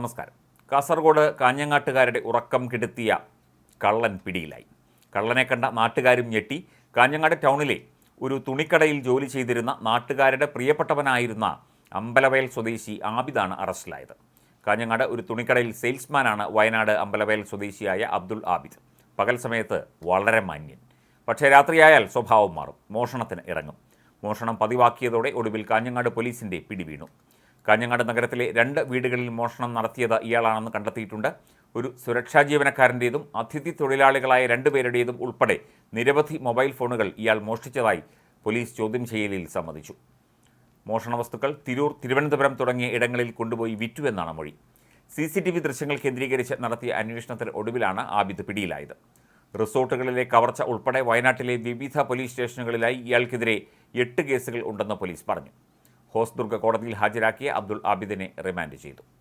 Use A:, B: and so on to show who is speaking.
A: നമസ്കാരം. കാസർഗോഡ് കാഞ്ഞങ്ങാട്ടുകാരുടെ ഉറക്കം കെടുത്തിയ കള്ളൻ പിടിയിലായി. കള്ളനെ കണ്ട നാട്ടുകാരും ഞെട്ടി. കാഞ്ഞങ്ങാട് ടൗണിലെ ഒരു തുണിക്കടയിൽ ജോലി ചെയ്തിരുന്ന നാട്ടുകാരുടെ പ്രിയപ്പെട്ടവനായിരുന്ന അമ്പലവയൽ സ്വദേശി ആബിദാണ് അറസ്റ്റിലായത്. കാഞ്ഞങ്ങാട് ഒരു തുണിക്കടയിൽ സെയിൽസ്മാനാണ് വയനാട് അമ്പലവയൽ സ്വദേശിയായ അബ്ദുൾ ആബിദ്. പകൽ സമയത്ത് വളരെ മാന്യൻ. പക്ഷേ രാത്രിയായാൽ സ്വഭാവം മാറും. മോഷണത്തിന് ഇറങ്ങും. മോഷണം പതിവാക്കിയതോടെ ഒടുവിൽ കാഞ്ഞങ്ങാട് പോലീസിന്റെ പിടിവീണു. കാഞ്ഞങ്ങാട് നഗരത്തിലെ രണ്ട് വീടുകളിൽ മോഷണം നടത്തിയത് ഇയാളാണെന്ന് കണ്ടെത്തിയിട്ടുണ്ട്. ഒരു സുരക്ഷാ ജീവനക്കാരന്റേതും അതിഥി തൊഴിലാളികളായ രണ്ടുപേരുടേതും ഉൾപ്പെടെ നിരവധി മൊബൈൽ ഫോണുകൾ ഇയാൾ മോഷ്ടിച്ചതായി പോലീസ് ചോദ്യം ചെയ്യലിൽ സമ്മതിച്ചു. മോഷണ വസ്തുക്കൾ തിരൂർ തിരുവനന്തപുരം തുടങ്ങിയ ഇടങ്ങളിൽ കൊണ്ടുപോയി വിറ്റു എന്നാണ് മൊഴി. സി സി ടി വി ദൃശ്യങ്ങൾ കേന്ദ്രീകരിച്ച് നടത്തിയ അന്വേഷണത്തിൽ ഒടുവിലാണ് ആബിദ് പിടിയിലായത്. റിസോർട്ടുകളിലെ കവർച്ച ഉൾപ്പെടെ വയനാട്ടിലെ വിവിധ പോലീസ് സ്റ്റേഷനുകളിലായി ഇയാൾക്കെതിരെ എട്ട് കേസുകൾ ഉണ്ടെന്ന് പോലീസ് പറഞ്ഞു. ഹോസ്ദുർഗ കോടതിയിൽ ഹാജരാക്കിയ അബ്ദുൾ ആബിദിനെ റിമാൻഡ് ചെയ്തു